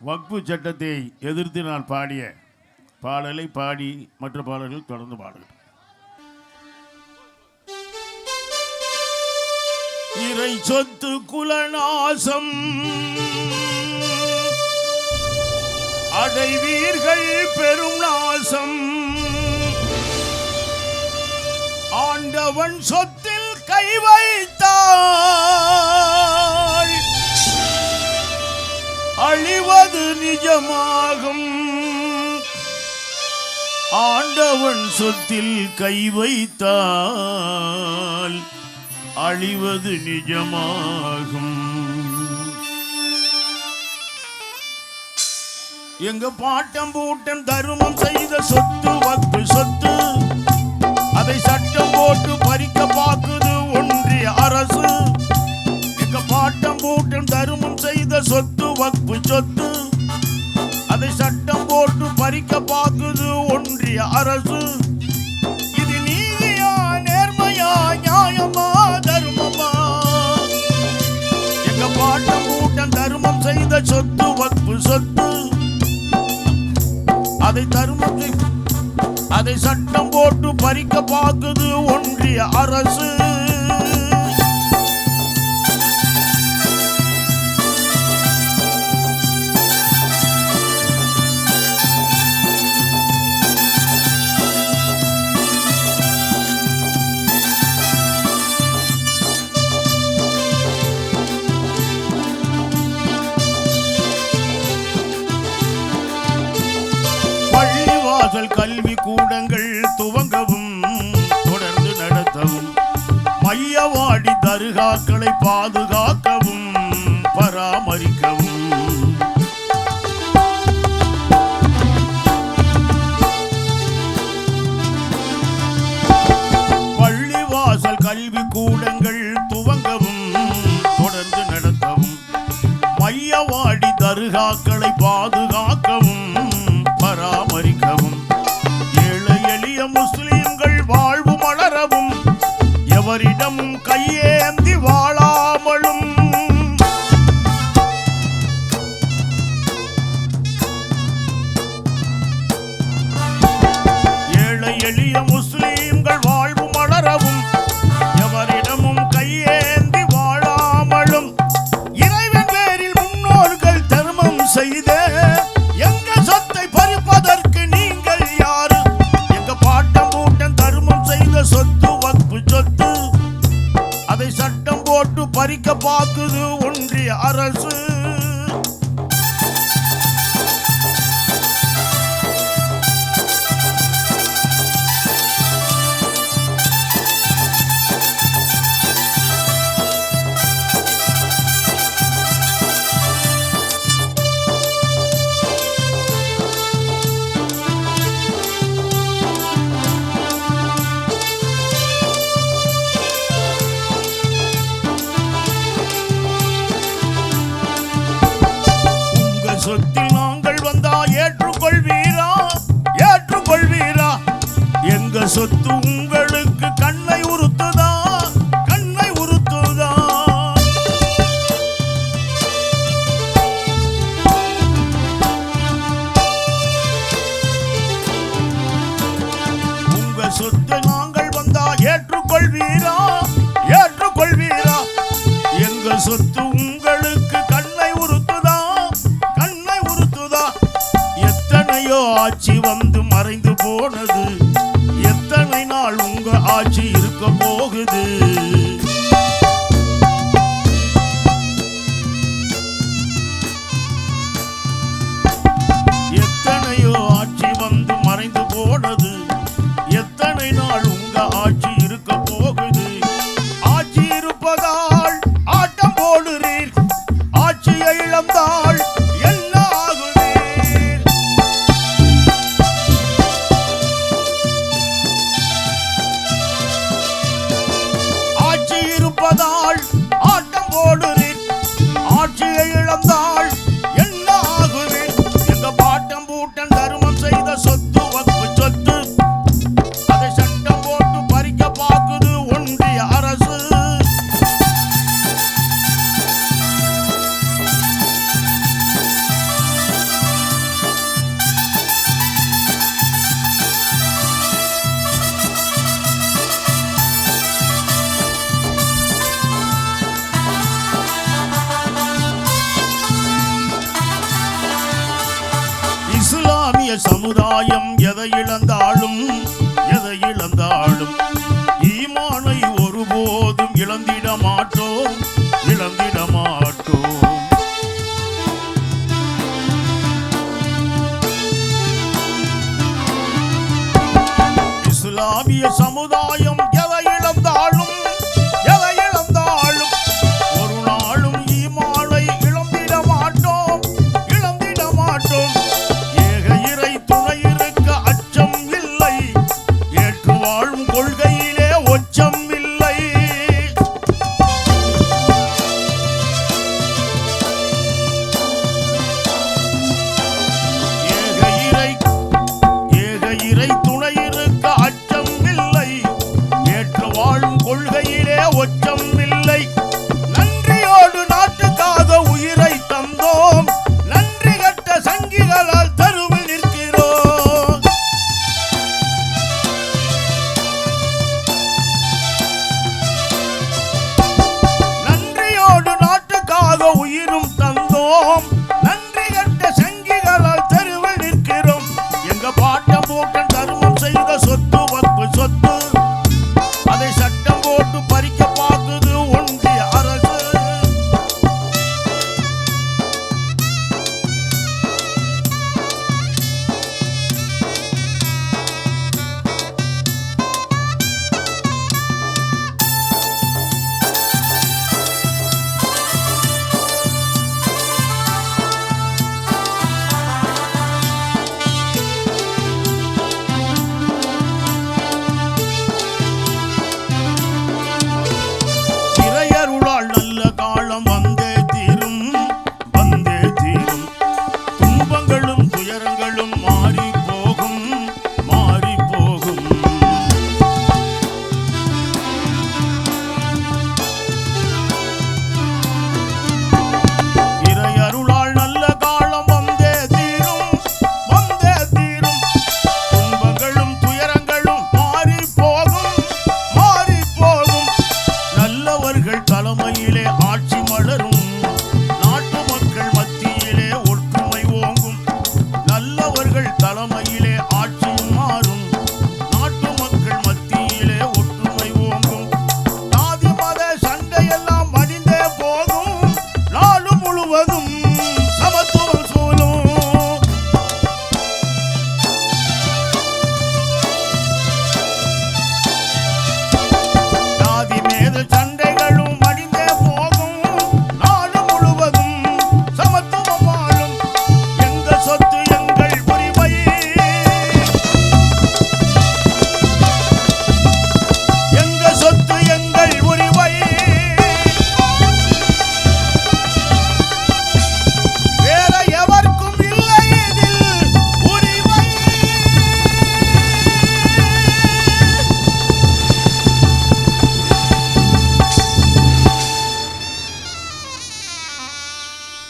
வக்பு சட்டத்தை எதிர்த்து நான் பாடிய பாடலை பாடி மற்ற பாடல்கள் தொடர்ந்து பாடுகிறேன் இறை சொத்து குலநாசம். அடைவீர்கள் பெரும் நாசம். ஆண்டவன் சொத்தில் கை வைத்தான் அது நிஜமாகும். ஆண்டவன் சொத்தில் கை வைத்தால் அழிவது நிஜமாகும். எங்க பாட்டம் பூட்டம் தருமம் செய்த சொத்து வைக்க பறிக்க பாக்குது ஒன்றிய அரசு. இது நீதியா நேர்மையா நியாயமா தர்மமா? எங்க பாட்டம் கூட்டம் தருமம் செய்த சொத்து வக்பு சொத்து. அதை தருமம் அதை சட்டம் போட்டு பறிக்க பார்க்குது ஒன்றிய அரசு. கூடங்கள் துவங்கவும் தொடர்ந்து நடத்தவும் மையவாடி தருகாக்களை பாதுகாக்கவும் பராமரிக்கவும். பள்ளிவாசல் கல்வி கூடங்கள் துவங்கவும் தொடர்ந்து நடத்தவும் மையவாடி தருகாக்களை பாதுகாக்கவும் அவரிடம் கை சொத்து உங்களுக்கு கண்ணை உறுத்துதா? கண்ணை உறுத்துதா? உங்க சொத்து நாங்கள் வந்தா ஏற்றுக்கொள்வீரா? ஏற்றுக்கொள்வீரா? எங்க சொத்து உங்களுக்கு கண்ணை உறுத்துதா? கண்ணை உறுத்துதா? எத்தனையோ ஆட்சி வந்து மறைந்து போனது. ஆட்சி இருக்க போகுது. என்பதால் சமுதாயம் எதை இழந்தாலும்